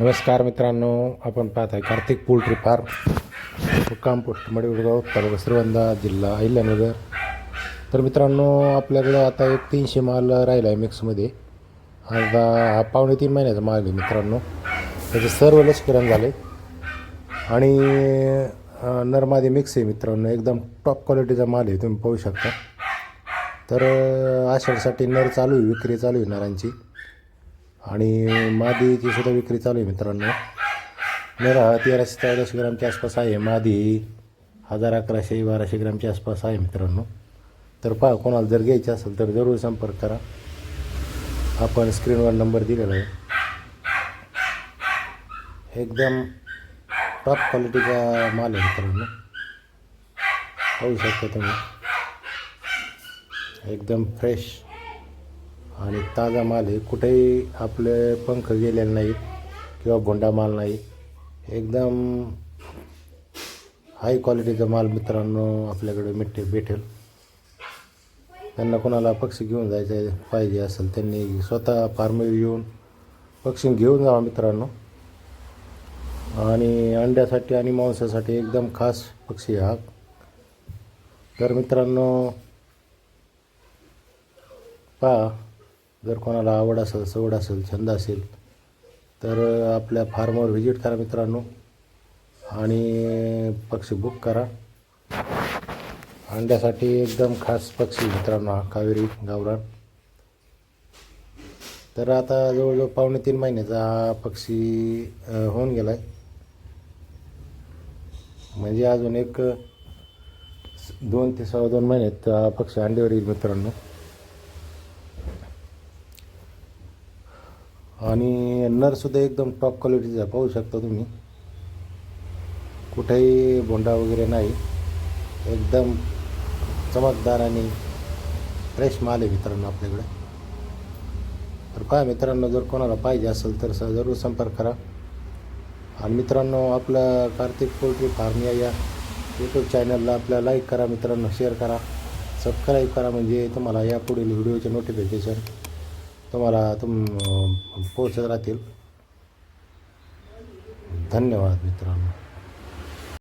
नमस्कार मित्रांनो आपण पाहत आहे कार्तिक पोल्ट्री फार्म. मुक्काम पोस्ट मडेगाव तालुका श्रीवंदा जिल्हा अहिल्यानगर. तर मित्रांनो आपल्याकडे आता एक तीनशे माल राहिला आहे मिक्समध्ये. आता हा पावणे तीन महिन्याचा माल आहे मित्रांनो. त्याचे सर्व लसीकरण झाले. आणि नरमादी मिक्स आहे मित्रांनो. एकदम टॉप क्वालिटीचा माल आहे तुम्ही पाहू शकता. तर आषाढसाठी नर चालू आहे विक्री चालू आहे नरांची. आणि मादीची सुद्धा विक्री चालू आहे मित्रांनो. नर तेराशे चौदाशे ग्रामच्या आसपास आहे. मादी हजार अकराशे बाराशे ग्रामच्या आसपास आहे मित्रांनो. तर पहा कोणाला जर घ्यायची असेल तर जरूर संपर्क करा. आपण स्क्रीनवर नंबर दिलेला आहे. एकदम टॉप क्वालिटीचा माल आहे मित्रांनो. पाहू शकता तुम्ही. एकदम फ्रेश आणि ताजा माल आहे कुठेही आपले पंख गेलेले नाहीत किंवा भोंडा माल नाही. एकदम हाय क्वालिटीचा माल मित्रांनो आपल्याकडे मिठे भेटेल. त्यांना कोणाला पक्षी घेऊन जायचं पाहिजे असेल त्यांनी स्वतः फार्मवर येऊन पक्षी घेऊन जावा मित्रांनो. आणि अंड्यासाठी आणि मांसासाठी एकदम खास पक्षी हा. तर मित्रांनो पहा जर कोणाला आवड असेल सवड असेल छंद असेल तर आपल्या फार्मवर व्हिजिट करा मित्रांनो. आणि पक्षी बुक करा. अंड्यासाठी एकदम खास पक्षी मित्रांनो हा कावेरी गावरान. तर आता जवळजवळ पावणे तीन महिन्याचा हा पक्षी होऊन गेला आहे म्हणजे अजून एक दोन ते सव्वा दोन महिन्यात हा पक्षी अंड्यावर येईल मित्रांनो. आणि नरसुद्धा एकदम टॉप क्वालिटीचा पाहू शकता तुम्ही. कुठेही भोंडा वगैरे नाही. एकदम चमकदार आणि फ्रेश माल आहे मित्रांनो आपल्याकडे. तर काय मित्रांनो जर कोणाला पाहिजे असेल तर जरूर संपर्क करा. आणि मित्रांनो आपलं कार्तिक पोल्ट्री फार्म या या यूट्यूब चॅनलला आपल्या लाईक करा मित्रांनो शेअर करा. सबस्क्राईब करा म्हणजे तुम्हाला या पुढील व्हिडिओचे नोटिफिकेशन तुम्हाला तुम पोचत राहतील. धन्यवाद मित्रांनो.